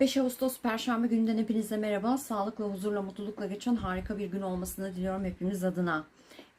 5 Ağustos Perşembe gününden hepinize merhaba. Sağlıkla, huzurla, mutlulukla geçen harika bir gün olmasını diliyorum hepimiz adına.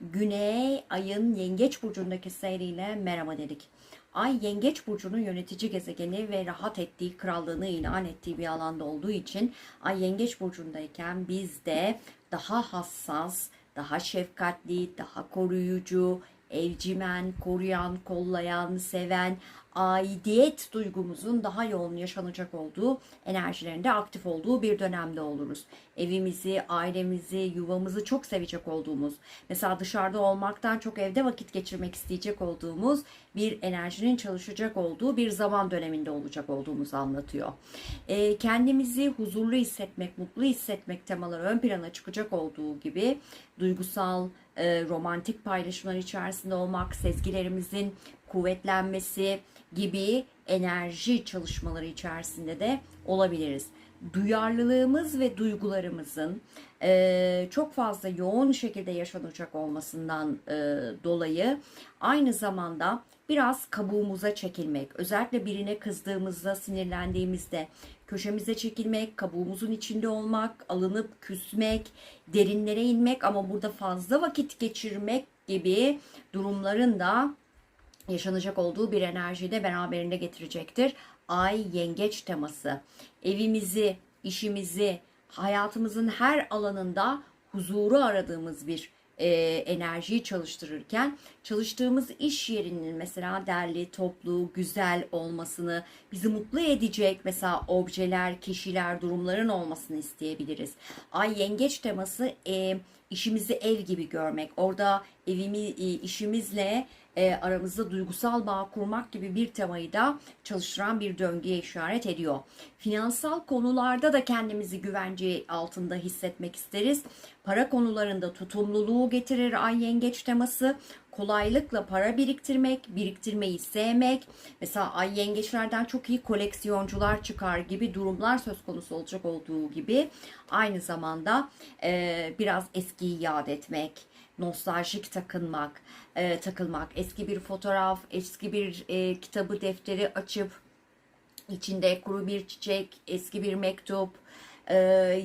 Güney ayın Yengeç Burcu'ndaki seyriyle merhaba dedik. Ay Yengeç Burcu'nun yönetici gezegeni ve rahat ettiği, krallığını ilan ettiği bir alanda olduğu için Ay Yengeç Burcu'ndayken biz de daha hassas, daha şefkatli, daha koruyucu, evcimen, koruyan, kollayan, seven, aidiyet duygumuzun daha yoğun yaşanacak olduğu, enerjilerinde aktif olduğu bir dönemde oluruz. Evimizi, ailemizi, yuvamızı çok sevecek olduğumuz, mesela dışarıda olmaktan çok evde vakit geçirmek isteyecek olduğumuz bir enerjinin çalışacak olduğu bir zaman döneminde olacak olduğumuzu anlatıyor. Ee, kendimizi huzurlu hissetmek, mutlu hissetmek temaları ön plana çıkacak olduğu gibi duygusal, e, romantik paylaşımlar içerisinde olmak, sezgilerimizin kuvvetlenmesi gibi enerji çalışmaları içerisinde de olabiliriz. Duyarlılığımız ve duygularımızın e, çok fazla yoğun şekilde yaşanacak olmasından e, dolayı aynı zamanda biraz kabuğumuza çekilmek, özellikle birine kızdığımızda, sinirlendiğimizde köşemize çekilmek, kabuğumuzun içinde olmak, alınıp küsmek, derinlere inmek ama burada fazla vakit geçirmek gibi durumların da yaşanacak olduğu bir enerjiyi de beraberinde getirecektir. Ay yengeç teması. Evimizi, işimizi, hayatımızın her alanında huzuru aradığımız bir e, enerjiyi çalıştırırken çalıştığımız iş yerinin mesela derli, toplu, güzel olmasını, bizi mutlu edecek mesela objeler, kişiler, durumların olmasını isteyebiliriz. Ay yengeç teması e, işimizi ev gibi görmek. Orada evimi, e, işimizle e, aramızda duygusal bağ kurmak gibi bir temayı da çalıştıran bir döngüye işaret ediyor. Finansal konularda da kendimizi güvence altında hissetmek isteriz. Para konularında tutumluluğu getirir ay yengeç teması. Kolaylıkla para biriktirmek, biriktirmeyi sevmek. Mesela ay yengeçlerden çok iyi koleksiyoncular çıkar gibi durumlar söz konusu olacak olduğu gibi. Aynı zamanda e, biraz eskiyi yad etmek, nostaljik takınmak, e, takılmak, eski bir fotoğraf, eski bir e, kitabı, defteri açıp içinde kuru bir çiçek, eski bir mektup, e,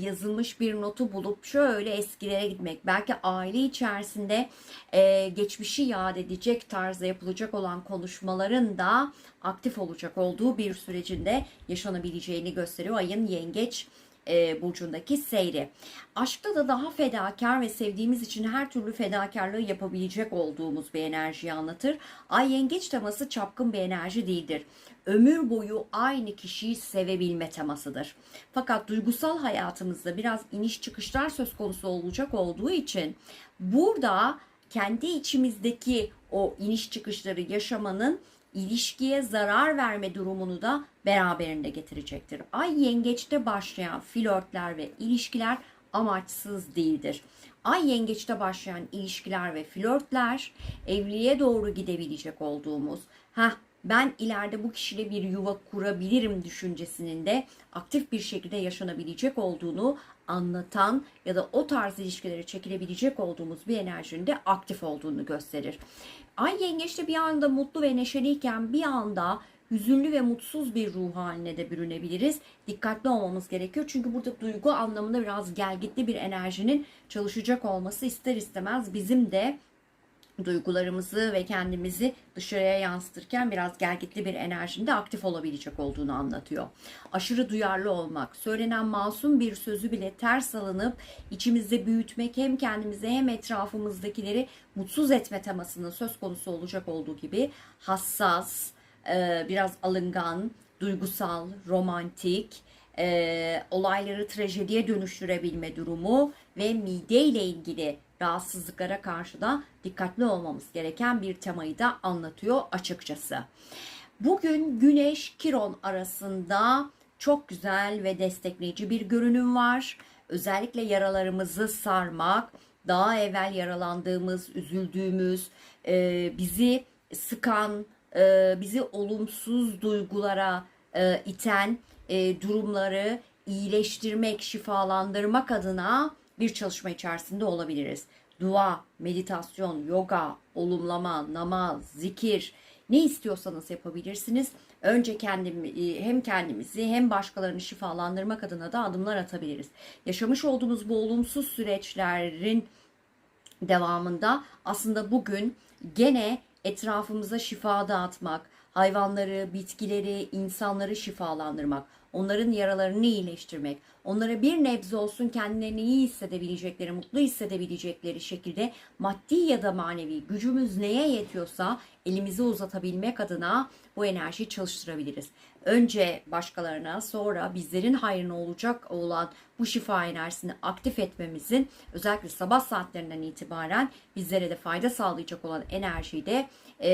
yazılmış bir notu bulup şöyle eskilere gitmek. Belki aile içerisinde e, geçmişi yad edecek tarzda yapılacak olan konuşmaların da aktif olacak olduğu bir sürecinde yaşanabileceğini gösteriyor ayın yengeç e, burcundaki seyri. Aşkta da daha fedakar ve sevdiğimiz için her türlü fedakarlığı yapabilecek olduğumuz bir enerjiyi anlatır. Ay yengeç teması çapkın bir enerji değildir. Ömür boyu aynı kişiyi sevebilme temasıdır. Fakat duygusal hayatımızda biraz iniş çıkışlar söz konusu olacak olduğu için burada kendi içimizdeki o iniş çıkışları yaşamanın ilişkiye zarar verme durumunu da beraberinde getirecektir. Ay yengeçte başlayan flörtler ve ilişkiler amaçsız değildir. Ay yengeçte başlayan ilişkiler ve flörtler evliliğe doğru gidebilecek olduğumuz, ha ben ileride bu kişiyle bir yuva kurabilirim düşüncesinin de aktif bir şekilde yaşanabilecek olduğunu anlatan ya da o tarz ilişkilere çekilebilecek olduğumuz bir enerjinin de aktif olduğunu gösterir. Ay yengeçte bir anda mutlu ve neşeliyken bir anda hüzünlü ve mutsuz bir ruh haline de bürünebiliriz. Dikkatli olmamız gerekiyor. Çünkü burada duygu anlamında biraz gelgitli bir enerjinin çalışacak olması ister istemez bizim de duygularımızı ve kendimizi dışarıya yansıtırken biraz gelgitli bir enerjinde aktif olabilecek olduğunu anlatıyor. Aşırı duyarlı olmak, söylenen masum bir sözü bile ters alınıp içimizde büyütmek hem kendimize hem etrafımızdakileri mutsuz etme temasının söz konusu olacak olduğu gibi hassas, e, biraz alıngan, duygusal, romantik, e, olayları trajediye dönüştürebilme durumu ve mide ile ilgili rahatsızlıklara karşı da dikkatli olmamız gereken bir temayı da anlatıyor açıkçası. Bugün Güneş Kiron arasında çok güzel ve destekleyici bir görünüm var. Özellikle yaralarımızı sarmak, daha evvel yaralandığımız, üzüldüğümüz, e, bizi sıkan, e, bizi olumsuz duygulara e, iten durumları iyileştirmek, şifalandırmak adına bir çalışma içerisinde olabiliriz. Dua, meditasyon, yoga, olumlama, namaz, zikir ne istiyorsanız yapabilirsiniz. önce kendim e, hem kendimizi hem başkalarını şifalandırmak adına da adımlar atabiliriz. Yaşamış olduğumuz bu olumsuz süreçlerin devamında aslında bugün gene etrafımıza şifa dağıtmak, hayvanları, bitkileri, insanları şifalandırmak, onların yaralarını iyileştirmek, onlara bir nebze olsun kendilerini iyi hissedebilecekleri, mutlu hissedebilecekleri şekilde maddi ya da manevi gücümüz neye yetiyorsa elimizi uzatabilmek adına bu enerjiyi çalıştırabiliriz. Önce başkalarına sonra bizlerin hayrına olacak olan bu şifa enerjisini aktif etmemizin özellikle sabah saatlerinden itibaren bizlere de fayda sağlayacak olan enerjiyi de e,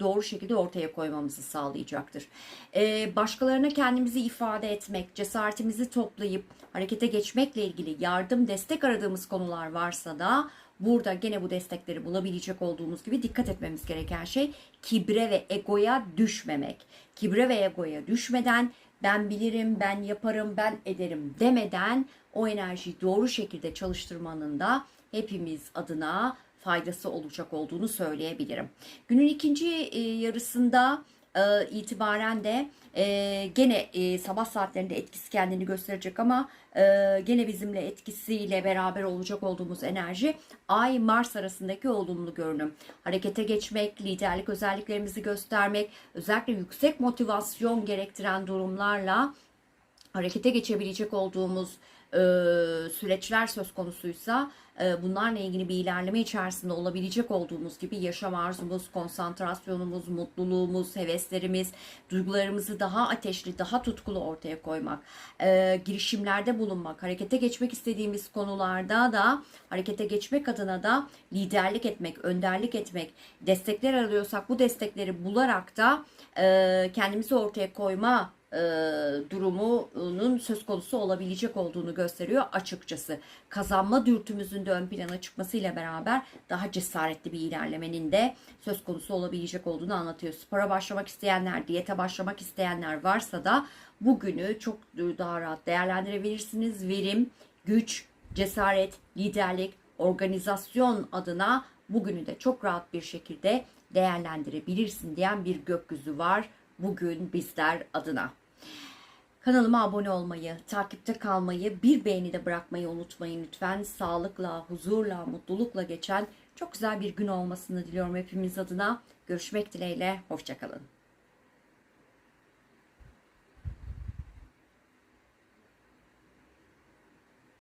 doğru şekilde ortaya koymamızı sağlayacaktır. E, başkalarına kendimizi ifade etmek, cesaretimizi toplayıp harekete geçmekle ilgili yardım, destek aradığımız konular varsa da burada gene bu destekleri bulabilecek olduğumuz gibi dikkat etmemiz gereken şey kibre ve egoya düşmemek. Kibre ve egoya düşmeden ben bilirim, ben yaparım, ben ederim demeden o enerjiyi doğru şekilde çalıştırmanın da hepimiz adına faydası olacak olduğunu söyleyebilirim. Günün ikinci e, yarısında e, itibaren de e, gene e, sabah saatlerinde etkisi kendini gösterecek ama e, gene bizimle etkisiyle beraber olacak olduğumuz enerji Ay Mars arasındaki olumlu görünüm. Harekete geçmek, liderlik özelliklerimizi göstermek, özellikle yüksek motivasyon gerektiren durumlarla harekete geçebilecek olduğumuz e, süreçler söz konusuysa e, bunlarla ilgili bir ilerleme içerisinde olabilecek olduğumuz gibi yaşam arzumuz, konsantrasyonumuz, mutluluğumuz, heveslerimiz, duygularımızı daha ateşli, daha tutkulu ortaya koymak, e, girişimlerde bulunmak, harekete geçmek istediğimiz konularda da harekete geçmek adına da liderlik etmek, önderlik etmek, destekler arıyorsak bu destekleri bularak da kendimizi ortaya koyma e, durumunun söz konusu olabilecek olduğunu gösteriyor açıkçası. Kazanma dürtümüzün de ön plana çıkmasıyla beraber daha cesaretli bir ilerlemenin de söz konusu olabilecek olduğunu anlatıyor. Spora başlamak isteyenler, diyete başlamak isteyenler varsa da bugünü çok daha rahat değerlendirebilirsiniz. Verim, güç, cesaret, liderlik, organizasyon adına bugünü de çok rahat bir şekilde değerlendirebilirsin diyen bir gökyüzü var bugün bizler adına. Kanalıma abone olmayı, takipte kalmayı, bir beğeni de bırakmayı unutmayın lütfen. Sağlıkla, huzurla, mutlulukla geçen çok güzel bir gün olmasını diliyorum hepimiz adına. Görüşmek dileğiyle, hoşçakalın.